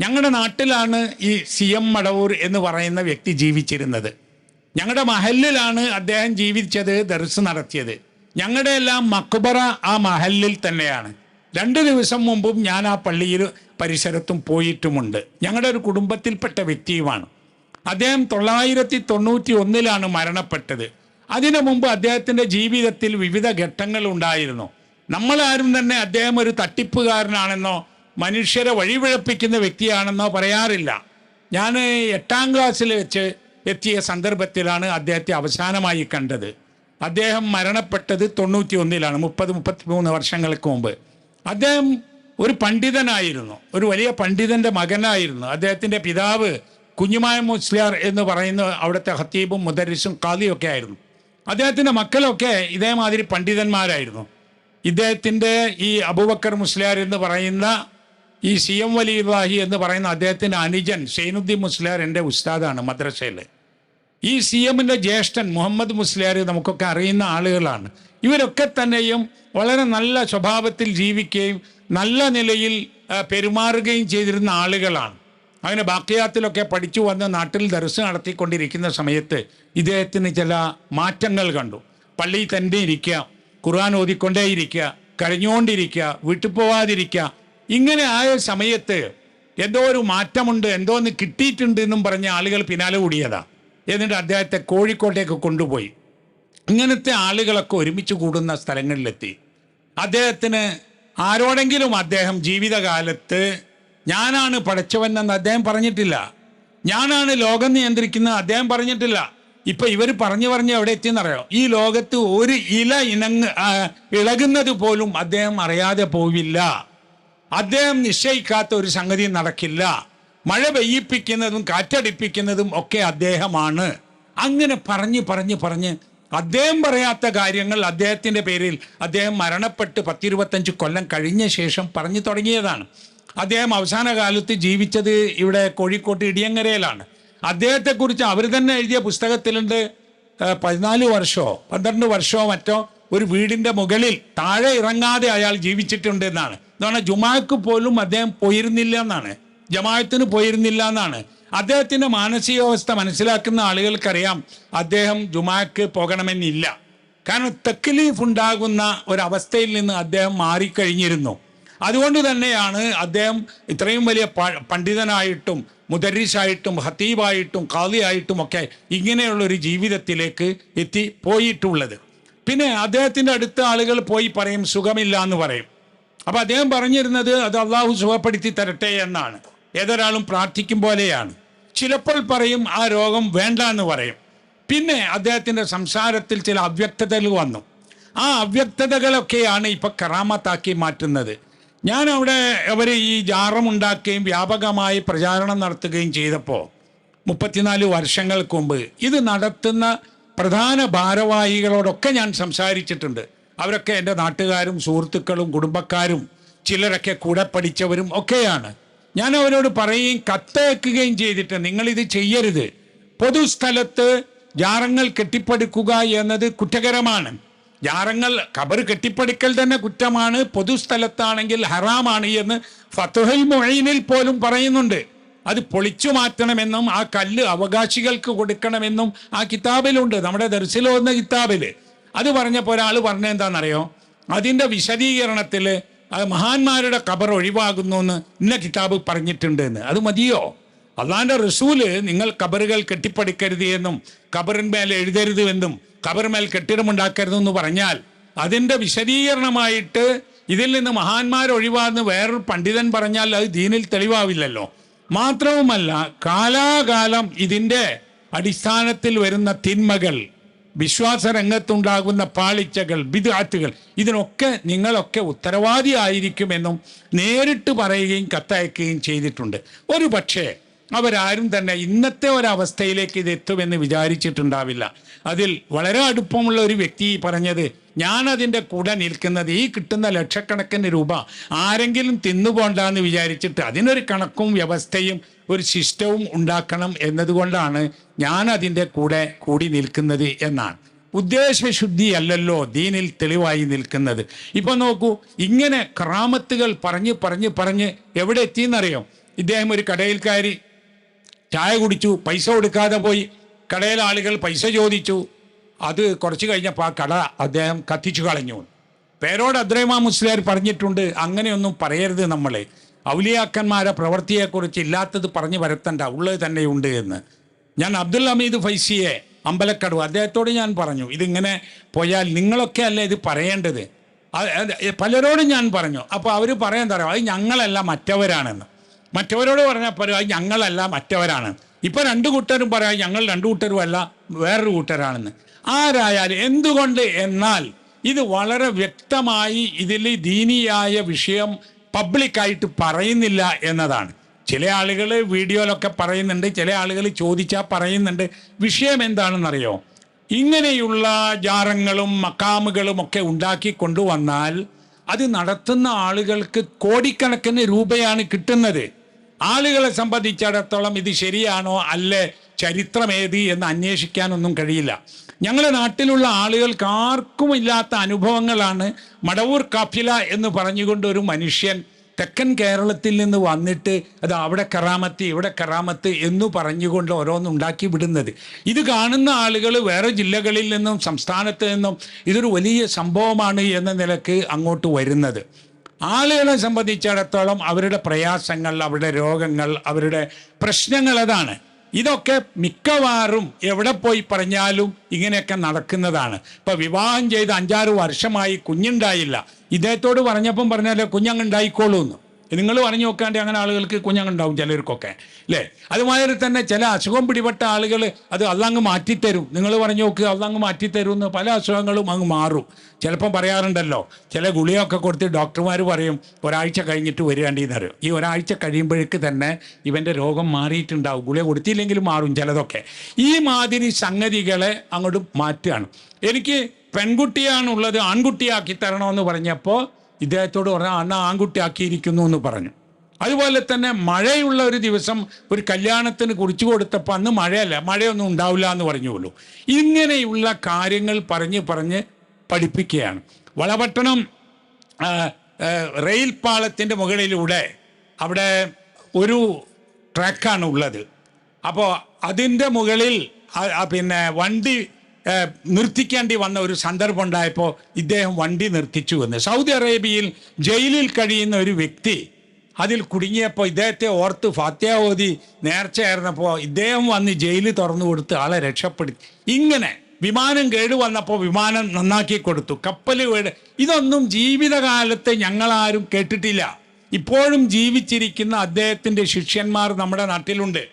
ഞങ്ങളുടെ നാട്ടിലാണ് ഈ സി എം മടവൂർ എന്ന് പറയുന്ന വ്യക്തി ജീവിച്ചിരുന്നത്. ഞങ്ങളുടെ മഹലിലാണ് അദ്ദേഹം ജീവിച്ചത് ദർസ് നടത്തിയത്. ഞങ്ങളുടെ എല്ലാം മക്ബറ ആ മഹലിൽ തന്നെയാണ്. രണ്ട് ദിവസം മുമ്പും ഞാൻ ആ പള്ളിയിൽ പരിസരത്തും പോയിട്ടുമുണ്ട്. ഞങ്ങളുടെ ഒരു കുടുംബത്തിൽപ്പെട്ട വ്യക്തിയുമാണ്. അദ്ദേഹം തൊള്ളായിരത്തി തൊണ്ണൂറ്റി ഒന്നിലാണ് മരണപ്പെട്ടത്. അതിനു മുമ്പ് അദ്ദേഹത്തിന്റെ ജീവിതത്തിൽ വിവിധ ഘട്ടങ്ങൾ ഉണ്ടായിരുന്നു. നമ്മളാരും തന്നെ അദ്ദേഹം ഒരു തട്ടിപ്പുകാരനാണെന്നോ മനുഷ്യരെ വഴിപിഴപ്പിക്കുന്ന വ്യക്തിയാണെന്നോ പറയാറില്ല. ഞാൻ എട്ടാം ക്ലാസ്സിൽ വെച്ച് എത്തിയ സന്ദർഭത്തിലാണ് അദ്ദേഹത്തെ അവസാനമായി കണ്ടത്. അദ്ദേഹം മരണപ്പെട്ടത് തൊണ്ണൂറ്റി ഒന്നിലാണ് മുപ്പത് മുപ്പത്തി മൂന്ന് വർഷങ്ങൾക്ക് മുമ്പ്. അദ്ദേഹം ഒരു പണ്ഡിതനായിരുന്നു ഒരു വലിയ പണ്ഡിതന്റെ മകനായിരുന്നു. അദ്ദേഹത്തിന്റെ പിതാവ് കുഞ്ഞുമായ മുസ്ലിയാർ എന്ന് പറയുന്ന അവിടുത്തെ ഹത്തീബും മുദരിസും കാലിയും ഒക്കെ ആയിരുന്നു. അദ്ദേഹത്തിന്റെ മക്കളൊക്കെ ഇതേമാതിരി പണ്ഡിതന്മാരായിരുന്നു. ഇദ്ദേഹത്തിന്റെ ഈ അബൂബക്കർ മുസ്ലിയാർ എന്ന് പറയുന്ന ഈ സി എം വലി ഇബ്രാഹി എന്ന് പറയുന്ന അദ്ദേഹത്തിന്റെ അനുജൻ സൈനുദ്ദീൻ മുസ്ലിയാർ എന്റെ ഉസ്താദാണ് മദ്രസയിൽ. ഈ സി എമ്മിന്റെ ജ്യേഷ്ഠൻ മുഹമ്മദ് മുസ്ലിയാർ നമുക്കൊക്കെ അറിയുന്ന ആളുകളാണ്. ഇവരൊക്കെ തന്നെയും വളരെ നല്ല സ്വഭാവത്തിൽ ജീവിക്കുകയും നല്ല നിലയിൽ പെരുമാറുകയും ചെയ്തിരുന്ന ആളുകളാണ്. അങ്ങനെ ബാക്കിയാത്തിലൊക്കെ പഠിച്ചു വന്ന് നാട്ടിൽ ദർസ് നടത്തിക്കൊണ്ടിരിക്കുന്ന സമയത്ത് ഇദ്ദേഹത്തിന് ചില മാറ്റങ്ങൾ കണ്ടു. പള്ളിയിൽ തന്നെ ഇരിക്കുക ഖുർആൻ ഓതിക്കൊണ്ടേയിരിക്കുക കരഞ്ഞുകൊണ്ടിരിക്കുക വീട്ടിൽ പോവാതിരിക്കുക ഇങ്ങനെ ആയ സമയത്ത് എന്തോ ഒരു മാറ്റമുണ്ട് എന്തോ ഒന്ന് കിട്ടിയിട്ടുണ്ട് എന്നും പറഞ്ഞ ആളുകൾ പിന്നാലെ കൂടിയതാ. എന്നിട്ട് അദ്ദേഹത്തെ കോഴിക്കോട്ടേക്ക് കൊണ്ടുപോയി. ഇങ്ങനത്തെ ആളുകളൊക്കെ ഒരുമിച്ച് കൂടുന്ന സ്ഥലങ്ങളിലെത്തി. അദ്ദേഹത്തിന് ആരോടെങ്കിലും അദ്ദേഹം ജീവിതകാലത്ത് ഞാനാണ് പഠിച്ചവൻ എന്ന് അദ്ദേഹം പറഞ്ഞിട്ടില്ല. ഞാനാണ് ലോകം നിയന്ത്രിക്കുന്നത് അദ്ദേഹം പറഞ്ഞിട്ടില്ല. ഇപ്പൊ ഇവർ പറഞ്ഞു പറഞ്ഞ് എവിടെ എത്തിയെന്നറിയോ? ഈ ലോകത്ത് ഒരു ഇല ഇണങ്ങ് ഇളകുന്നത് പോലും അദ്ദേഹം അറിയാതെ പോവില്ല. അദ്ദേഹം നിശ്ചയിക്കാത്ത ഒരു സംഗതി നടക്കില്ല. മഴ പെയ്യിപ്പിക്കുന്നതും കാറ്റടിപ്പിക്കുന്നതും ഒക്കെ അദ്ദേഹമാണ്. അങ്ങനെ പറഞ്ഞ് പറഞ്ഞ് പറഞ്ഞ് അദ്ദേഹം പറയാത്ത കാര്യങ്ങൾ അദ്ദേഹത്തിന്റെ പേരിൽ അദ്ദേഹം മരണപ്പെട്ട് പത്തിരുപത്തഞ്ച് കൊല്ലം കഴിഞ്ഞ ശേഷം പറഞ്ഞു തുടങ്ങിയതാണ്. അദ്ദേഹം അവസാന കാലത്ത് ജീവിച്ചത് ഇവിടെ കോഴിക്കോട്ട് ഇടിയങ്ങരയിലാണ്. അദ്ദേഹത്തെക്കുറിച്ച് അവർ തന്നെ എഴുതിയ പുസ്തകത്തിലുണ്ട് പതിനാല് വർഷമോ പന്ത്രണ്ട് വർഷമോ മറ്റോ ഒരു വീടിന്റെ മുകളിൽ താഴെ ഇറങ്ങാതെ അയാൾ ജീവിച്ചിട്ടുണ്ട് എന്നാണ് എന്ന് ജുമാക്ക് പോലും അദ്ദേഹം പോയിരുന്നില്ല എന്നാണ്. ജമാഅത്തിന് പോയിരുന്നില്ല എന്നാണ്. അദ്ദേഹത്തിന്റെ മാനസികാവസ്ഥ മനസ്സിലാക്കുന്ന ആളുകൾക്കറിയാം അദ്ദേഹം ജുമാക്ക് പോകണമെന്നില്ല. കാരണം തെക്കിലീഫ് ഉണ്ടാകുന്ന ഒരവസ്ഥയിൽ നിന്ന് അദ്ദേഹം മാറിക്കഴിഞ്ഞിരുന്നു. അതുകൊണ്ട് തന്നെയാണ് അദ്ദേഹം ഇത്രയും വലിയ പണ്ഡിതനായിട്ടും മുദരീഷായിട്ടും ഹത്തീബായിട്ടും ഖാദിയായിട്ടും ഒക്കെ ഇങ്ങനെയുള്ള ഒരു ജീവിതത്തിലേക്ക് എത്തി പോയിട്ടുള്ളത്. പിന്നെ അദ്ദേഹത്തിന്റെ അടുത്ത ആളുകൾ പോയി പറയും സുഖമില്ല എന്ന് പറയും. അപ്പൊ അദ്ദേഹം പറഞ്ഞിരുന്നത് അത് അള്ളാഹു സുഖപ്പെടുത്തി തരട്ടെ എന്നാണ്. ഏതൊരാളും പ്രാർത്ഥിക്കും പോലെയാണ്. ചിലപ്പോൾ പറയും ആ രോഗം വേണ്ട എന്ന് പറയും. പിന്നെ അദ്ദേഹത്തിന്റെ സംസാരത്തിൽ ചില അവ്യക്തതകൾ വന്നു. ആ അവ്യക്തതകളൊക്കെയാണ് ഇപ്പൊ കറാമത്താക്കി മാറ്റുന്നത്. ഞാൻ അവിടെ അവർ ഈ ജാറം ഉണ്ടാക്കുകയും വ്യാപകമായി പ്രചാരണം നടത്തുകയും ചെയ്തപ്പോൾ മുപ്പത്തിനാല് വർഷങ്ങൾക്ക് മുമ്പ് ഇത് നടത്തുന്ന പ്രധാന ഭാരവാഹികളോടൊക്കെ ഞാൻ സംസാരിച്ചിട്ടുണ്ട്. അവരൊക്കെ എന്റെ നാട്ടുകാരും സുഹൃത്തുക്കളും കുടുംബക്കാരും ചിലരൊക്കെ കൂടെ പഠിച്ചവരും ഒക്കെയാണ്. ഞാൻ അവരോട് പറയുകയും കത്തയക്കുകയും ചെയ്തിട്ട് നിങ്ങളിത് ചെയ്യരുത്. പൊതുസ്ഥലത്ത് ജാറങ്ങൾ കെട്ടിപ്പടുക്കുക എന്നത് കുറ്റകരമാണ്. ജാറങ്ങൾ കബർ കെട്ടിപ്പടുക്കൽ തന്നെ കുറ്റമാണ്. പൊതുസ്ഥലത്താണെങ്കിൽ ഹറാമാണ് എന്ന് ഫത്തുഹൽ മൊഴീനിൽ പോലും പറയുന്നുണ്ട്. അത് പൊളിച്ചു മാറ്റണമെന്നും ആ കല്ല് അവകാശികൾക്ക് കൊടുക്കണമെന്നും ആ കിതാബിലുണ്ട്. നമ്മുടെ ദർശിലോ എന്ന കിതാബിൽ. അത് പറഞ്ഞപ്പോൾ ഒരാൾ പറഞ്ഞ എന്താണെന്നറിയോ അതിന്റെ വിശദീകരണത്തിൽ അത് മഹാന്മാരുടെ കബർ ഒഴിവാകുന്നു എന്ന് ഇന്ന കിതാബ് പറഞ്ഞിട്ടുണ്ട് എന്ന്. അത് മതിയോ? അള്ളാന്റെ റസൂൽ നിങ്ങൾ കബറുകൾ കെട്ടിപ്പടിക്കരുത് എന്നും കബറിന്മേൽ എഴുതരുത് എന്നും കബറിന്മേൽ കെട്ടിടമുണ്ടാക്കരുതെന്ന് പറഞ്ഞാൽ അതിന്റെ വിശദീകരണമായിട്ട് ഇതിൽ നിന്ന് മഹാന്മാർ ഒഴിവാന്ന് വേറൊരു പണ്ഡിതൻ പറഞ്ഞാൽ അത് ദീനിൽ തെളിവാവില്ലല്ലോ. മാത്രവുമല്ല കാലാകാലം ഇതിന്റെ അടിസ്ഥാനത്തിൽ വരുന്ന തിന്മകൾ വിശ്വാസ രംഗത്തുണ്ടാകുന്ന പാളിച്ചകൾ ബിദാത്തുകൾ ഇതിനൊക്കെ നിങ്ങളൊക്കെ ഉത്തരവാദി ആയിരിക്കുമെന്നും നേരിട്ട് പറയുകയും കത്തയക്കുകയും ചെയ്തിട്ടുണ്ട്. ഒരു പക്ഷേ അവരാരും തന്നെ ഇന്നത്തെ ഒരവസ്ഥയിലേക്ക് ഇത് എത്തുമെന്ന് വിചാരിച്ചിട്ടുണ്ടാവില്ല. അതിൽ വളരെ അടുപ്പമുള്ള ഒരു വ്യക്തി പറഞ്ഞത് ഞാൻ അതിന്റെ കൂടെ നിൽക്കുന്നത് ഈ കിട്ടുന്ന ലക്ഷക്കണക്കിന് രൂപ ആരെങ്കിലും തിന്നുപോണ്ടെന്ന് വിചാരിച്ചിട്ട് അതിനൊരു കണക്കും വ്യവസ്ഥയും ഒരു ശിഷ്ടവും ഉണ്ടാക്കണം എന്നതുകൊണ്ടാണ് ഞാൻ അതിന്റെ കൂടെ കൂടി നിൽക്കുന്നത് എന്നാണ്. ഉദ്ദേശശുദ്ധി അല്ലല്ലോ ദീനിൽ തെളിവായി നിൽക്കുന്നത്. ഇപ്പൊ നോക്കൂ ഇങ്ങനെ ക്രാമത്തുകൾ പറഞ്ഞ് പറഞ്ഞ് പറഞ്ഞ് എവിടെ എത്തിയെന്നറിയോ? ഇദ്ദേഹം ഒരു കടയിൽ കയറി ചായ കുടിച്ചു പൈസ കൊടുക്കാതെ പോയി. കടയിൽ ആളുകൾ പൈസ ചോദിച്ചു. അത് കുറച്ച് കഴിഞ്ഞപ്പോൾ ആ കട അദ്ദേഹം കത്തിച്ചു കളഞ്ഞു. പേരോട് അദ്രൈമാ മുസ്ലിയാർ പറഞ്ഞിട്ടുണ്ട്. അങ്ങനെയൊന്നും പറയരുത് നമ്മളെ. ഔലിയാക്കന്മാരെ പ്രവൃത്തിയെക്കുറിച്ച് ഇല്ലാത്തത് പറഞ്ഞു വരത്തണ്ട ഉള്ളത് തന്നെയുണ്ട് എന്ന്. ഞാൻ അബ്ദുൽ ഹമീദ് ഫൈസിയെ അമ്പലക്കടവ് അദ്ദേഹത്തോട് ഞാൻ പറഞ്ഞു ഇതിങ്ങനെ പോയാൽ നിങ്ങളൊക്കെ അല്ലേ ഇത് പറയേണ്ടത്? പലരോടും ഞാൻ പറഞ്ഞു അപ്പോൾ അവർ പറയാൻ തരാം അത് ഞങ്ങളല്ല മറ്റവരാണെന്ന്. മറ്റവരോട് പറഞ്ഞപ്പോൾ അത് ഞങ്ങളല്ല മറ്റവരാണ് ഇപ്പൊ രണ്ട് കൂട്ടരും പറയാം ഞങ്ങൾ രണ്ട് കൂട്ടരും അല്ല വേറൊരു കൂട്ടരാണെന്ന്. ആരായാലും എന്തുകൊണ്ട് എന്നാൽ ഇത് വളരെ വ്യക്തമായി ഇതിൽ ദീനിയായ വിഷയം പബ്ലിക്കായിട്ട് പറയുന്നില്ല എന്നതാണ്. ചില ആളുകൾ വീഡിയോയിലൊക്കെ പറയുന്നുണ്ട് ചില ആളുകൾ ചോദിച്ചാൽ പറയുന്നുണ്ട്. വിഷയം എന്താണെന്നറിയോ? ഇങ്ങനെയുള്ള ജാറങ്ങളും മക്കാമുകളും ഒക്കെ ഉണ്ടാക്കി കൊണ്ടുവന്നാൽ അത് നടത്തുന്ന ആളുകൾക്ക് കോടിക്കണക്കിന് രൂപയാണ് കിട്ടുന്നത്. ആളുകളെ സംബന്ധിച്ചിടത്തോളം ഇത് ശരിയാണോ അല്ലേ? ചരിത്രമേത് എന്ന് അന്വേഷിക്കാനൊന്നും കഴിയില്ല. ഞങ്ങളുടെ നാട്ടിലുള്ള ആളുകൾക്ക് ആർക്കും ഇല്ലാത്ത അനുഭവങ്ങളാണ് മടവൂർ കാഫില എന്ന് പറഞ്ഞുകൊണ്ട് ഒരു മനുഷ്യൻ തെക്കൻ കേരളത്തിൽ നിന്ന് വന്നിട്ട് അത് അവിടെ കറാമത്ത് ഇവിടെ കറാമത്ത് എന്ന് പറഞ്ഞുകൊണ്ട് ഓരോന്നും ഉണ്ടാക്കി വിടുന്നത്. ഇത് കാണുന്ന ആളുകൾ വേറെ ജില്ലകളിൽ നിന്നും സംസ്ഥാനത്ത് നിന്നും ഇതൊരു വലിയ സംഭവമാണ് എന്ന നിലയ്ക്ക് അങ്ങോട്ട് വരുന്നത്. ആളുകളെ സംബന്ധിച്ചിടത്തോളം അവരുടെ പ്രയാസങ്ങൾ അവരുടെ രോഗങ്ങൾ അവരുടെ പ്രശ്നങ്ങൾ അതാണ്. ഇതൊക്കെ മിക്കവാറും എവിടെ പോയി പറഞ്ഞാലും ഇങ്ങനെയൊക്കെ നടക്കുന്നതാണ്. ഇപ്പൊ വിവാഹം ചെയ്ത് അഞ്ചാറ് വർഷമായി കുഞ്ഞുണ്ടായില്ല. ഇദ്ദേഹത്തോട് പറഞ്ഞപ്പം പറഞ്ഞാലേ കുഞ്ഞങ്ങ് ഉണ്ടായിക്കോളൂ എന്ന് നിങ്ങൾ പറഞ്ഞു നോക്കാണ്ട് അങ്ങനെ ആളുകൾക്ക് കുഞ്ഞങ്ങുണ്ടാവും ചിലർക്കൊക്കെ അല്ലേ അതുമാതിരി തന്നെ ചില അസുഖം പിടിപെട്ട ആളുകൾ അത് അള്ളങ്ങ് മാറ്റിത്തരും. നിങ്ങൾ പറഞ്ഞു നോക്ക് അള്ളങ്ങ് മാറ്റിത്തരും എന്ന് പല അസുഖങ്ങളും അങ്ങ് മാറും. ചിലപ്പം പറയാറുണ്ടല്ലോ ചില ഗുളിയൊക്കെ കൊടുത്ത് ഡോക്ടർമാർ പറയും ഒരാഴ്ച കഴിഞ്ഞിട്ട് വരികയാണ്ടിന്ന് അറിയും ഈ ഒരാഴ്ച കഴിയുമ്പോഴേക്ക് തന്നെ ഇവന്റെ രോഗം മാറിയിട്ടുണ്ടാവും. ഗുളിക കൊടുത്തില്ലെങ്കിലും മാറും ചിലതൊക്കെ. ഈ മാതിരി സംഗതികളെ അങ്ങോട്ട് മാറ്റുകയാണ്. എനിക്ക് പെൺകുട്ടിയാണുള്ളത് ആൺകുട്ടിയാക്കി തരണമെന്ന് പറഞ്ഞപ്പോൾ ഇദ്ദേഹത്തോട് പറഞ്ഞാൽ അണ്ണ ആൺകുട്ടിയാക്കിയിരിക്കുന്നു എന്ന് പറഞ്ഞു. അതുപോലെ തന്നെ മഴയുള്ള ഒരു ദിവസം ഒരു കല്യാണത്തിന് കുറിച്ചു കൊടുത്തപ്പോൾ അന്ന് മഴയല്ല മഴയൊന്നും ഉണ്ടാവില്ല എന്ന് പറഞ്ഞുള്ളൂ ഇങ്ങനെയുള്ള കാര്യങ്ങൾ പറഞ്ഞ് പറഞ്ഞ് പഠിപ്പിക്കുകയാണ്. വളപട്ടണം റെയിൽ പാളത്തിന്റെ മുകളിലൂടെ അവിടെ ഒരു ട്രാക്കാണ് ഉള്ളത്. അപ്പോൾ അതിന്റെ മുകളിൽ പിന്നെ വണ്ടി നിർത്തിക്കേണ്ടി വന്ന ഒരു സന്ദർഭം ഉണ്ടായപ്പോൾ ഇദ്ദേഹം വണ്ടി നിർത്തിച്ചു എന്ന്. സൗദി അറേബ്യയിൽ ജയിലിൽ കഴിയുന്ന ഒരു വ്യക്തി അതിൽ കുടുങ്ങിയപ്പോൾ ഇദ്ദേഹത്തെ ഓർത്ത് ഫാത്യാവതി നേർച്ചയായിരുന്നപ്പോൾ ഇദ്ദേഹം വന്ന് ജയിൽ തുറന്നു കൊടുത്ത് ആളെ രക്ഷപ്പെടുത്തി. ഇങ്ങനെ വിമാനം കേടുവന്നപ്പോൾ വിമാനം നന്നാക്കി കൊടുത്തു. കപ്പൽ കേട്. ഇതൊന്നും ജീവിതകാലത്ത് ഞങ്ങളാരും കേട്ടിട്ടില്ല. ഇപ്പോഴും ജീവിച്ചിരിക്കുന്ന അദ്ദേഹത്തിന്റെ ശിഷ്യന്മാർ നമ്മുടെ നാട്ടിലുണ്ട്.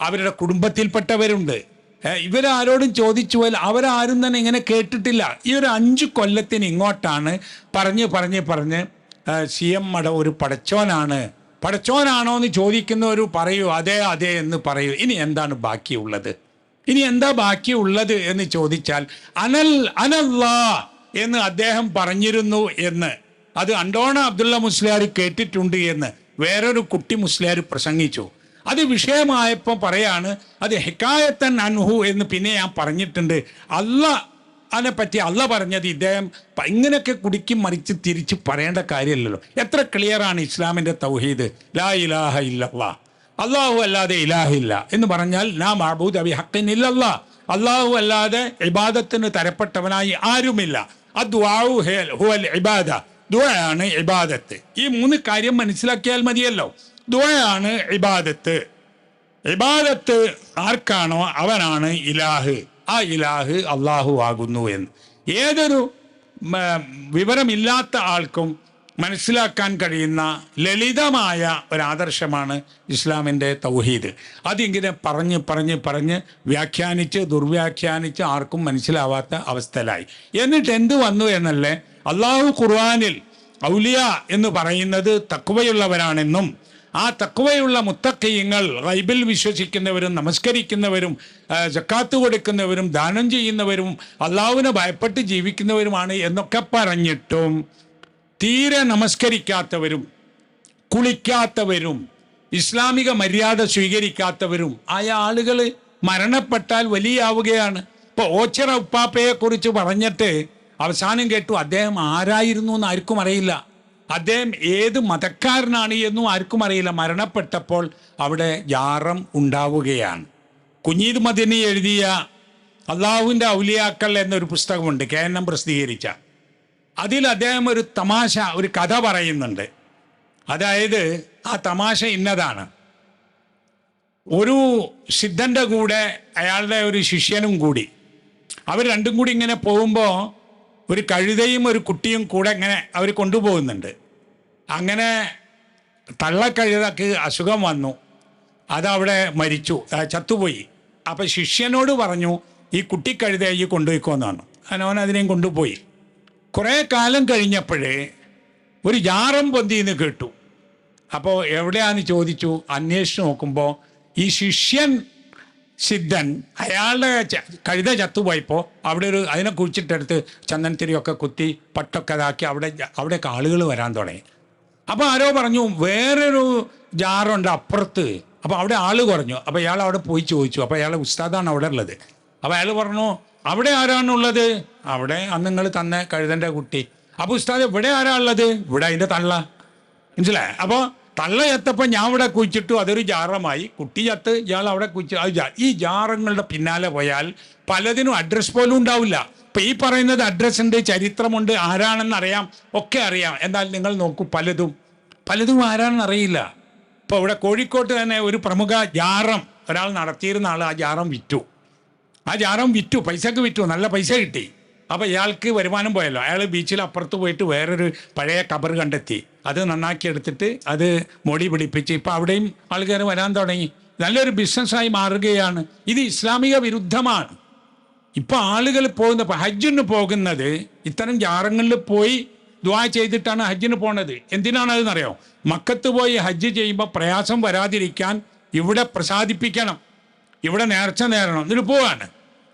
അവരുടെ കുടുംബത്തിൽപ്പെട്ടവരുണ്ട്. ഇവരാരോടും ചോദിച്ചു പോയാൽ അവരാരും തന്നെ ഇങ്ങനെ കേട്ടിട്ടില്ല. ഈ ഒരു അഞ്ച് കൊല്ലത്തിന് ഇങ്ങോട്ടാണ് പറഞ്ഞ് പറഞ്ഞ് പറഞ്ഞ് സി എം മട ഒരു പടച്ചോനാണ്. പടച്ചോനാണോ എന്ന് ചോദിക്കുന്നവർ പറയൂ അതെ അതെ എന്ന് പറയൂ. ഇനി എന്താണ് ബാക്കിയുള്ളത്? ഇനി എന്താ ബാക്കിയുള്ളത് എന്ന് ചോദിച്ചാൽ അനൽ അനല്ലാ എന്ന് അദ്ദേഹം പറഞ്ഞിരുന്നു എന്ന്. അത് അണ്ടോണ അബ്ദുള്ള മുസ്ലിയാർ കേട്ടിട്ടുണ്ട് എന്ന്. വേറൊരു കുട്ടി മുസ്ലിയാർ പ്രസംഗിച്ചു. അത് വിഷയമായപ്പോൾ പറയാണ് അത് ഹെക്കായത്തൻ അൻഹു എന്ന് പിന്നെ ഞാൻ പറഞ്ഞിട്ടുണ്ട്. അല്ല അതിനെ പറ്റി അല്ല പറഞ്ഞത് ഇദ്ദേഹം ഇങ്ങനെയൊക്കെ കുടിക്കും മറിച്ച് തിരിച്ച് പറയേണ്ട കാര്യമല്ലല്ലോ. എത്ര ക്ലിയറാണ് ഇസ്ലാമിന്റെ തൗഹീദ്? ലാ ഇലാഹ ഇല്ലല്ലാ അള്ളാഹു അല്ലാതെ ഇലാഹില്ല എന്ന് പറഞ്ഞാൽ നാ മഹബൂദ് അബി ഹക്കിൻ ഇല്ലല്ലാ അള്ളാഹു അല്ലാതെ ഇബാദത്തിന് തരപ്പെട്ടവനായി ആരുമില്ല. അദ്വാഉ ഹേ- ഹുവൽ ഇബാദ. ദുആയാണ് ഇബാദത്ത്. ഈ മൂന്ന് കാര്യം മനസ്സിലാക്കിയാൽ മതിയല്ലോ. ദുആയാണ് ഇബാദത്ത്. ഇബാദത്ത് ആർക്കാണോ അവനാണ് ഇലാഹ്. ആ ഇലാഹ് അള്ളാഹു ആകുന്നു എന്ന്. ഏതൊരു വിവരമില്ലാത്ത ആൾക്കും മനസ്സിലാക്കാൻ കഴിയുന്ന ലളിതമായ ഒരാദർശമാണ് ഇസ്ലാമിന്റെ തൗഹീദ്. അതിങ്ങനെ പറഞ്ഞ് പറഞ്ഞ് പറഞ്ഞ് വ്യാഖ്യാനിച്ച് ദുർവ്യാഖ്യാനിച്ച് ആർക്കും മനസ്സിലാവാത്ത അവസ്ഥയിലായി. എന്നിട്ട് എന്ത് വന്നു എന്നല്ലേ? അള്ളാഹു ഖുർആാനിൽ ഔലിയ എന്ന് പറയുന്നത് തക്കുവയുള്ളവരാണെന്നും ആ തക്കുവയുള്ള മുത്തക്കയ്യങ്ങൾ റൈബിൽ വിശ്വസിക്കുന്നവരും നമസ്കരിക്കുന്നവരും ജക്കാത്ത് കൊടുക്കുന്നവരും ദാനം ചെയ്യുന്നവരും അള്ളാഹുവിനെ ഭയപ്പെട്ട് ജീവിക്കുന്നവരുമാണ് എന്നൊക്കെ പറഞ്ഞിട്ടും തീരെ നമസ്കരിക്കാത്തവരും കുളിക്കാത്തവരും ഇസ്ലാമിക മര്യാദ സ്വീകരിക്കാത്തവരും ആയ ആളുകൾ മരണപ്പെട്ടാൽ വലിയാവുകയാണ്. ഇപ്പോൾ ഓച്ചിറ ഉപ്പാപ്പയെ കുറിച്ച് പറഞ്ഞിട്ട് അവസാനം കേട്ടു അദ്ദേഹം ആരായിരുന്നു എന്ന് ആർക്കും അറിയില്ല. അദ്ദേഹം ഏത് മതക്കാരനാണ് എന്നും ആർക്കും അറിയില്ല. മരണപ്പെട്ടപ്പോൾ അവിടെ ജാറം ഉണ്ടാവുകയാണ്. കുഞ്ഞീദ് മദിനി എഴുതിയ അള്ളാഹുവിന്റെ ഔലിയാക്കൾ എന്നൊരു പുസ്തകമുണ്ട്. കെ എൻ എം പ്രസിദ്ധീകരിച്ച. അതിൽ അദ്ദേഹം ഒരു തമാശ ഒരു കഥ പറയുന്നുണ്ട്. അതായത് ആ തമാശ ഇന്നതാണ്. ഒരു സിദ്ധന്റെ കൂടെ അയാളുടെ ഒരു ശിഷ്യനും കൂടി. അവർ രണ്ടും കൂടി ഇങ്ങനെ പോകുമ്പോൾ ഒരു കഴുതയും ഒരു കുട്ടിയും കൂടെ ഇങ്ങനെ അവർ കൊണ്ടുപോകുന്നുണ്ട്. അങ്ങനെ തള്ളക്കഴുതക്ക് അസുഖം വന്നു. അതവിടെ മരിച്ചു. ചത്തുപോയി. അപ്പം ശിഷ്യനോട് പറഞ്ഞു ഈ കുട്ടിക്കഴുതയെ ഈ കൊണ്ടുപോയിക്കോന്നാണ്. അവൻ അതിനെയും കൊണ്ടുപോയി. കുറേ കാലം കഴിഞ്ഞപ്പോഴേ ഒരു ജാറം പൊന്തിന്ന് കേട്ടു. അപ്പോൾ എവിടെയാന്ന് ചോദിച്ചു? അന്വേഷിച്ച് നോക്കുമ്പോൾ ഈ ശിഷ്യൻ സിദ്ധൻ അയാളുടെ കഴുത ചത്തുപോയപ്പോൾ അവിടെ ഒരു അതിനെ കുഴിച്ചിട്ടെടുത്ത് ചന്ദനത്തിരിയൊക്കെ കുത്തി പട്ടൊക്കെ ഇതാക്കി അവിടെ അവിടെയൊക്കെ ആളുകൾ വരാൻ തുടങ്ങി. അപ്പോൾ ആരോ പറഞ്ഞു വേറൊരു ജാറുണ്ട് അപ്പുറത്ത്. അപ്പോൾ അവിടെ ആൾ കുറഞ്ഞു. അപ്പോൾ ഇയാൾ അവിടെ പോയി ചോദിച്ചു. അപ്പോൾ അയാളെ ഉസ്താദാണ് അവിടെ ഉള്ളത്. അപ്പോൾ അയാൾ പറഞ്ഞു അവിടെ ആരാണുള്ളത് അവിടെ അന്ന് നിങ്ങൾ തന്ന കഴുതന്റെ കുട്ടി. അപ്പോൾ ഉസ്താദ് ഇവിടെ ആരാ ഉള്ളത്? ഇവിടെ അതിന്റെ തള്ള. മനസ്സിലായി? അപ്പോൾ തള്ള ചത്തപ്പോൾ ഞാൻ ഇവിടെ കുഴിച്ചിട്ടു. അതൊരു ജാറമായി. കുട്ടി ചത്ത് ഇയാൾ അവിടെ കുഴിച്ചു. അത് ഈ ജാറങ്ങളുടെ പിന്നാലെ പോയാൽ പലതിനും അഡ്രസ്സ് പോലും ഉണ്ടാവില്ല. ഇപ്പം ഈ പറയുന്നത് അഡ്രസ്സ് ഉണ്ട് ചരിത്രമുണ്ട് ആരാണെന്ന് അറിയാം ഒക്കെ അറിയാം. എന്നാൽ നിങ്ങൾ നോക്കൂ പലതും. പലതും ആരാണെന്ന് അറിയില്ല. ഇപ്പോൾ ഇവിടെ കോഴിക്കോട്ട് തന്നെ ഒരു പ്രമുഖ ജാറം ഒരാൾ നടത്തിയിരുന്ന ആൾ ആ ജാറം വിറ്റു. ആ ജാറം വിറ്റു പൈസക്ക് വിറ്റു നല്ല പൈസ കിട്ടി. അപ്പോൾ ഇയാൾക്ക് വരുമാനം പോയല്ലോ. അയാൾ ബീച്ചിൽ അപ്പുറത്ത് പോയിട്ട് വേറൊരു പഴയ കബർ കണ്ടെത്തി. അത് നന്നാക്കി എടുത്തിട്ട് അത് മൊടി പിടിപ്പിച്ച് ഇപ്പോൾ അവിടെയും ആൾക്കാർ വരാൻ തുടങ്ങി. നല്ലൊരു ബിസിനസ്സായി മാറുകയാണ്. ഇത് ഇസ്ലാമിക വിരുദ്ധമാണ്. ഇപ്പൊ ആളുകൾ പോകുന്ന ഹജ്ജിന് പോകുന്നത് ഇത്തരം ജാറങ്ങളിൽ പോയി ദ്വാ ചെയ്തിട്ടാണ് ഹജ്ജിന് പോണത്. അതെന്നറിയോ മക്കത്ത് പോയി ഹജ്ജ് ചെയ്യുമ്പോൾ പ്രയാസം വരാതിരിക്കാൻ ഇവിടെ പ്രസാദിപ്പിക്കണം. ഇവിടെ നേർച്ച നേരണം. എന്നിട്ട് പോവാണ്.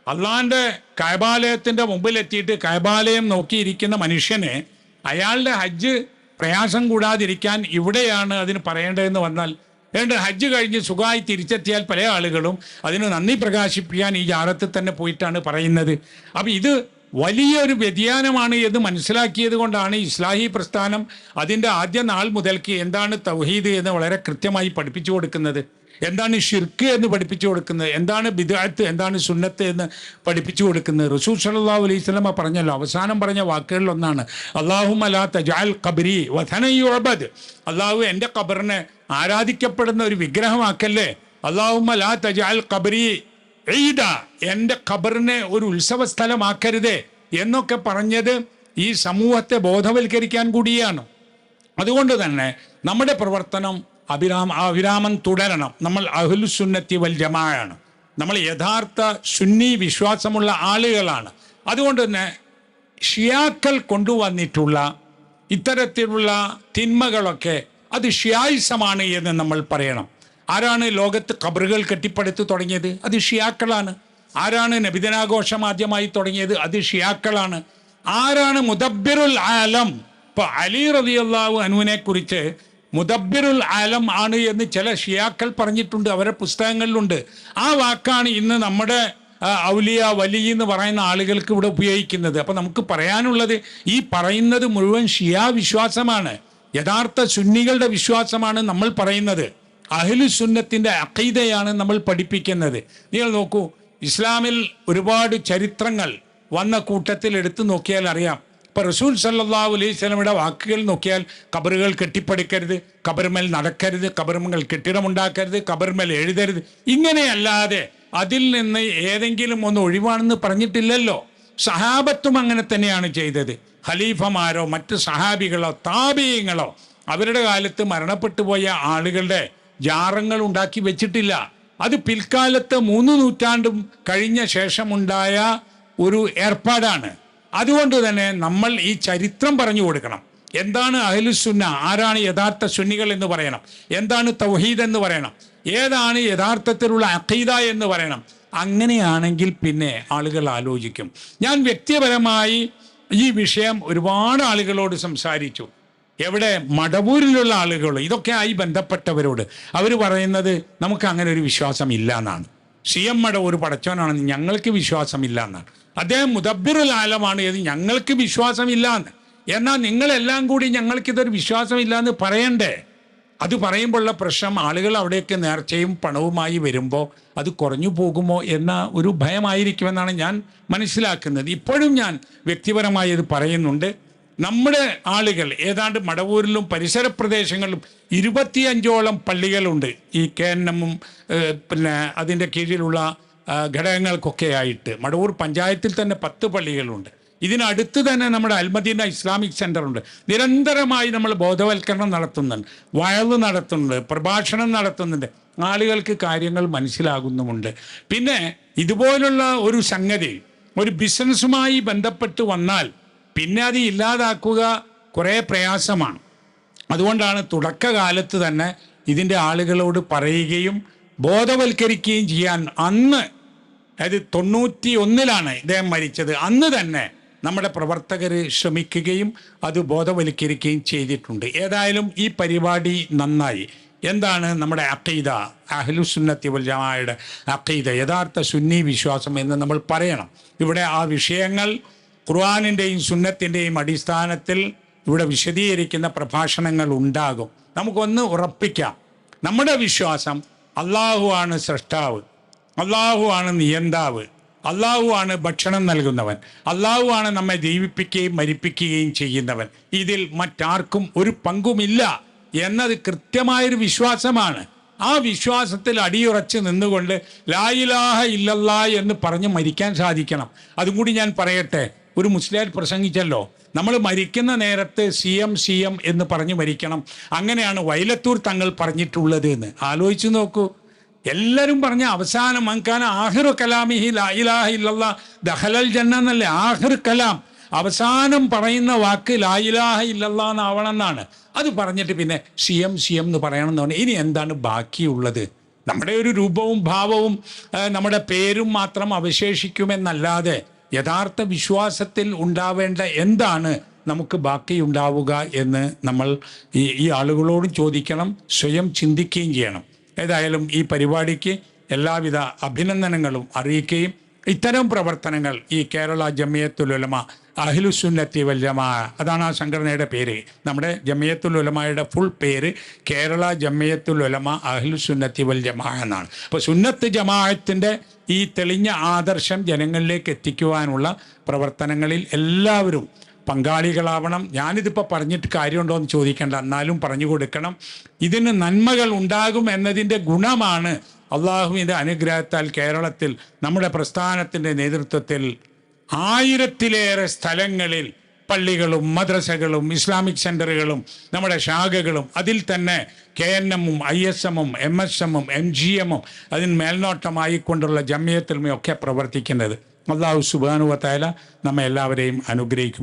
അള്ളാന്റെ മുമ്പിൽ മുമ്പിലെത്തിയിട്ട് കൈബാലയം നോക്കിയിരിക്കുന്ന മനുഷ്യന് അയാളുടെ ഹജ്ജ് പ്രയാസം കൂടാതിരിക്കാൻ ഇവിടെയാണ് അതിന് പറയേണ്ടതെന്ന് വന്നാൽ ഏണ്ട് ഹജ്ജ് കഴിഞ്ഞ് സുഖമായി തിരിച്ചെത്തിയാൽ പല ആളുകളും അതിന് നന്ദി പ്രകാശിപ്പിക്കാൻ ഈ ജാറത്തിൽ തന്നെ പോയിട്ടാണ് പറയുന്നത്. അപ്പം ഇത് വലിയൊരു വ്യതിയാനമാണ് എന്ന് മനസ്സിലാക്കിയത് കൊണ്ടാണ് ഇസ്ലാഹി പ്രസ്ഥാനം അതിന്റെ ആദ്യ നാൾ മുതൽക്ക് എന്താണ് തൗഹീദ് എന്ന് വളരെ കൃത്യമായി പഠിപ്പിച്ചു കൊടുക്കുന്നത്. എന്താണ് ഷിർക്ക് എന്ന് പഠിപ്പിച്ചു കൊടുക്കുന്നത്. എന്താണ് ബിദാത്ത് എന്താണ് സുന്നത്ത് എന്ന് പഠിപ്പിച്ചു കൊടുക്കുന്നത്. റസൂൽ സല്ലല്ലാഹു അലൈഹി സ്വലമ പറഞ്ഞല്ലോ അവസാനം പറഞ്ഞ വാക്കുകളിൽ ഒന്നാണ് അള്ളാഹു അലാ തജാൽ ഖബരി വധനയുബദ് അള്ളാഹു എന്റെ ഖബറിനെ ആരാധിക്കപ്പെടുന്ന ഒരു വിഗ്രഹമാക്കല്ലേ? അള്ളാഹു അലാ തജാൽ ഖബരി ഈദ എന്റെ ഖബറിനെ ഒരു ഉത്സവ സ്ഥലമാക്കരുതേ എന്നൊക്കെ പറഞ്ഞത് ഈ സമൂഹത്തെ ബോധവൽക്കരിക്കാൻ കൂടിയാണ്. അതുകൊണ്ട് തന്നെ നമ്മുടെ പ്രവർത്തനം അഭിരാമ അഭിരാമം തുടരണം. നമ്മൾ അഹുലുസുന്നത്തി വൽ ജമായാണ്. നമ്മൾ യഥാർത്ഥ സുന്നി വിശ്വാസമുള്ള ആളുകളാണ്. അതുകൊണ്ട് തന്നെ ഷിയാക്കൾ കൊണ്ടുവന്നിട്ടുള്ള ഇത്തരത്തിലുള്ള തിന്മകളൊക്കെ അത് ഷിയായുസമാണ് എന്ന് നമ്മൾ പറയണം. ആരാണ് ലോകത്ത് ഖബറുകൾ കെട്ടിപ്പടുത്ത് തുടങ്ങിയത്? അത് ഷിയാക്കളാണ്. ആരാണ് നബിദിനാഘോഷം ആദ്യമായി തുടങ്ങിയത്? അത് ഷിയാക്കളാണ്. ആരാണ് മുദബ്ബിറുൽ ആലം? ഇപ്പൊ അലി റളിയല്ലാഹു അനുവിനെ കുറിച്ച് മുദബ്ബിറുൽ ആലം ആണ് എന്ന് ചില ഷിയാക്കൾ പറഞ്ഞിട്ടുണ്ട്. അവരെ പുസ്തകങ്ങളിലുണ്ട്. ആ വാക്കാണ് ഇന്ന് നമ്മുടെ ഔലിയ വലി എന്ന് പറയുന്ന ആളുകൾക്ക് ഇവിടെ ഉപയോഗിക്കുന്നത്. അപ്പൊ നമുക്ക് പറയാനുള്ളത് ഈ പറയുന്നത് മുഴുവൻ ഷിയാ വിശ്വാസമാണ്. യഥാർത്ഥ സുന്നികളുടെ വിശ്വാസമാണ് നമ്മൾ പറയുന്നത്. അഹ്ലു സുന്നത്തിന്റെ അഖീദയാണ് നമ്മൾ പഠിപ്പിക്കുന്നത്. നിങ്ങൾ നോക്കൂ ഇസ്ലാമിൽ ഒരുപാട് ചരിത്രങ്ങൾ വന്ന കൂട്ടത്തിൽ എടുത്തു നോക്കിയാൽ അറിയാം. ഇപ്പൊ റസൂൽ സല്ലല്ലാഹു അലൈഹി സ്വലമിയുടെ വാക്കുകൾ നോക്കിയാൽ കബറുകൾ കെട്ടിപ്പടുക്കരുത് കബർമേൽ നടക്കരുത് കബർമകൾ കെട്ടിടമുണ്ടാക്കരുത് കബർമേൽ എഴുതരുത്. ഇങ്ങനെയല്ലാതെ അതിൽ നിന്ന് ഏതെങ്കിലും ഒന്ന് ഒഴിവാണെന്ന് പറഞ്ഞിട്ടില്ലല്ലോ. സഹാബത്തും അങ്ങനെ തന്നെയാണ് ചെയ്തത്. ഖലീഫമാരോ മറ്റ് സഹാബികളോ താപീയങ്ങളോ അവരുടെ കാലത്ത് മരണപ്പെട്ടു പോയ ആളുകളുടെ ജാറങ്ങൾ ഉണ്ടാക്കി വെച്ചിട്ടില്ല. അത് പിൽക്കാലത്ത് മൂന്ന് നൂറ്റാണ്ടും കഴിഞ്ഞ ശേഷമുണ്ടായ ഒരു ഏർപ്പാടാണ്. അതുകൊണ്ട് തന്നെ നമ്മൾ ഈ ചരിത്രം പറഞ്ഞു കൊടുക്കണം. എന്താണ് അഹ്ലുസുന്ന ആരാണ് യഥാർത്ഥ സുന്നികൾ എന്ന് പറയണം. എന്താണ് തൗഹീദ് എന്ന് പറയണം. ഏതാണ് യഥാർത്ഥത്തിലുള്ള അഖീദ എന്ന് പറയണം. അങ്ങനെയാണെങ്കിൽ പിന്നെ ആളുകൾ ആലോചിക്കും. ഞാൻ വ്യക്തിപരമായി ഈ വിഷയം ഒരുപാട് ആളുകളോട് സംസാരിച്ചു. എവിടെ മടവൂരിലുള്ള ആളുകൾ ഇതൊക്കെ ആയി ബന്ധപ്പെട്ടവരോട്. അവർ പറയുന്നത് നമുക്ക് അങ്ങനെ ഒരു വിശ്വാസം ഇല്ല എന്നാണ്. സി എം മടവൂർ പടച്ചവനാണെന്ന് ഞങ്ങൾക്ക് വിശ്വാസമില്ല എന്നാണ്. അദ്ദേഹം മുദബ്ബിറുൽ ആലമാണ് ഇത് ഞങ്ങൾക്ക് വിശ്വാസമില്ല എന്ന്. എന്നാൽ നിങ്ങളെല്ലാം കൂടി ഞങ്ങൾക്കിതൊരു വിശ്വാസമില്ല എന്ന് പറയണ്ടേ? അത് പറയുമ്പോഴുള്ള പ്രശ്നം ആളുകൾ അവിടേക്ക് നേർച്ചയും പണവുമായി വരുമ്പോൾ അത് കുറഞ്ഞു പോകുമോ എന്ന ഒരു ഭയമായിരിക്കുമെന്നാണ് ഞാൻ മനസ്സിലാക്കുന്നത്. ഇപ്പോഴും ഞാൻ വ്യക്തിപരമായി ഇത് പറയുന്നുണ്ട്. നമ്മുടെ ആളുകൾ ഏതാണ്ട് മടവൂരിലും പരിസര പ്രദേശങ്ങളിലും ഇരുപത്തിയഞ്ചോളം പള്ളികളുണ്ട്. ഈ കെ എൻ പിന്നെ അതിന്റെ കീഴിലുള്ള ഘടകങ്ങൾക്കൊക്കെ ആയിട്ട്. മടവൂർ പഞ്ചായത്തിൽ തന്നെ പത്ത് പള്ളികളുണ്ട്. ഇതിനടുത്ത് തന്നെ നമ്മുടെ അൽമദീന ഇസ്ലാമിക് സെന്റർ ഉണ്ട് നിരന്തരമായി നമ്മൾ ബോധവൽക്കരണം നടത്തുന്നുണ്ട്. വയൽ നടത്തുന്നുണ്ട്. പ്രഭാഷണം നടത്തുന്നുണ്ട്. ആളുകൾക്ക് കാര്യങ്ങൾ മനസ്സിലാകുന്നുമുണ്ട്. പിന്നെ ഇതുപോലുള്ള ഒരു സംഗതി ഒരു ബിസിനസ്സുമായി ബന്ധപ്പെട്ട് വന്നാൽ പിന്നെ അത് ഇല്ലാതാക്കുക കുറേ പ്രയാസമാണ്. അതുകൊണ്ടാണ് തുടക്കകാലത്ത് തന്നെ ഇതിന്റെ ആളുകളോട് പറയുകയും ബോധവൽക്കരിക്കുകയും ചെയ്യാൻ അന്ന് അതായത് തൊണ്ണൂറ്റി ഒന്നിലാണ് ഇദ്ദേഹം മരിച്ചത്. അന്ന് തന്നെ നമ്മുടെ പ്രവർത്തകർ ശ്രമിക്കുകയും അത് ബോധവൽക്കരിക്കുകയും ചെയ്തിട്ടുണ്ട്. ഏതായാലും ഈ പരിപാടി നന്നായി. എന്താണ് നമ്മുടെ അക്കീദ അഹ്ലുസുന്നത്തി വൽ ജമായുടെ അക്കീദ യഥാർത്ഥ സുന്നി വിശ്വാസം എന്ന് നമ്മൾ പറയണം. ഇവിടെ ആ വിഷയങ്ങൾ ഖുർആാനിന്റെയും സുന്നത്തിന്റെയും അടിസ്ഥാനത്തിൽ ഇവിടെ വിശദീകരിക്കുന്ന പ്രഭാഷണങ്ങൾ ഉണ്ടാകും. നമുക്കൊന്ന് ഉറപ്പിക്കാം. നമ്മുടെ വിശ്വാസം അള്ളാഹു ആണ് സൃഷ്ടാവ്. അള്ളാഹു ആണ് നിയന്താവ്. അള്ളാഹു ആണ് ഭക്ഷണം നൽകുന്നവൻ. അള്ളാഹു ആണ് നമ്മെ ജീവിപ്പിക്കുകയും മരിപ്പിക്കുകയും ചെയ്യുന്നവൻ. ഇതിൽ മറ്റാർക്കും ഒരു പങ്കുമില്ല എന്നത് കൃത്യമായൊരു വിശ്വാസമാണ്. ആ വിശ്വാസത്തിൽ അടിയുറച്ച് നിന്നുകൊണ്ട് ലായിലാഹ ഇല്ലല്ലാ എന്ന് പറഞ്ഞ് മരിക്കാൻ സാധിക്കണം. അതും കൂടി ഞാൻ പറയട്ടെ. ഒരു മുസ്ലിയാർ പ്രസംഗിച്ചല്ലോ. നമ്മൾ മരിക്കുന്ന നേരത്ത് സി എം സി എം എന്ന് പറഞ്ഞ് മരിക്കണം. അങ്ങനെയാണ് വൈലത്തൂർ തങ്ങൾ പറഞ്ഞിട്ടുള്ളത് എന്ന്. ആലോചിച്ച് നോക്കൂ. എല്ലാവരും പറഞ്ഞ അവസാനം മങ്കാന ആഹിറു കലാമിഹി ലാ ഇലാഹ ഇല്ലല്ലാ ദഹലൽ ജന്ന എന്നല്ലേ? ആഹിർ കലാം. അവസാനം പറയുന്ന വാക്ക് ലായിലാഹ ഇല്ലല്ലാ എന്നാവണം എന്നാണ്. അത് പറഞ്ഞിട്ട് പിന്നെ സി എം സി എം എന്ന് പറയണം എന്ന് പറഞ്ഞാൽ ഇനി എന്താണ് ബാക്കിയുള്ളത്? നമ്മുടെ ഒരു രൂപവും ഭാവവും നമ്മുടെ പേരും മാത്രം അവശേഷിക്കുമെന്നല്ലാതെ യഥാർത്ഥ വിശ്വാസത്തിൽ ഉണ്ടാവേണ്ട എന്താണ് നമുക്ക് ബാക്കിയുണ്ടാവുക എന്ന് നമ്മൾ ഈ ഈ ആളുകളോട് ചോദിക്കണം സ്വയം ചിന്തിക്കുകയും ചെയ്യണം. ഏതായാലും ഈ പരിപാടിക്ക് എല്ലാവിധ അഭിനന്ദനങ്ങളും അറിയിക്കുകയും ഇത്തരം പ്രവർത്തനങ്ങൾ ഈ കേരള ജമിയത്തുൽ ഉലമ അഹിലുസുന്നത്തി വൽ ജമാ അതാണ് ആ സംഘടനയുടെ പേര്. നമ്മുടെ ജമിയത്തുൽ ഉലമയുടെ ഫുൾ പേര് കേരള ജമിയത്തുൽ ഉലമ അഹിലുസുന്നത്തി വൽ ജമാ എന്നാണ്. അപ്പോൾ സുന്നത്ത് ജമാഅത്തിന്റെ ഈ തെളിഞ്ഞ ആദർശം ജനങ്ങളിലേക്ക് എത്തിക്കുവാനുള്ള പ്രവർത്തനങ്ങളിൽ എല്ലാവരും പങ്കാളികളാവണം. ഞാനിതിപ്പോൾ പറഞ്ഞിട്ട് കാര്യമുണ്ടോ എന്ന് ചോദിക്കേണ്ട. എന്നാലും പറഞ്ഞു കൊടുക്കണം. ഇതിന് നന്മകൾ ഉണ്ടാകും എന്നതിന്റെ ഗുണമാണ് അള്ളാഹുവിന്റെ അനുഗ്രഹത്താൽ കേരളത്തിൽ നമ്മുടെ പ്രസ്ഥാനത്തിന്റെ നേതൃത്വത്തിൽ ആയിരത്തിലേറെ സ്ഥലങ്ങളിൽ പള്ളികളും മദ്രസകളും ഇസ്ലാമിക് സെന്ററുകളും നമ്മുടെ ശാഖകളും അതിൽ തന്നെ കെ എൻ എമ്മും ഐ എസ് എമ്മും എം എസ് എമ്മും എം ജി എമ്മും അതിന് മേൽനോട്ടമായിക്കൊണ്ടുള്ള ജമ്മിയത്തിലുമൊക്കെ പ്രവർത്തിക്കുന്നത്. അള്ളാഹു സുബാനുവത്തായ നമ്മെ എല്ലാവരെയും അനുഗ്രഹിക്കും.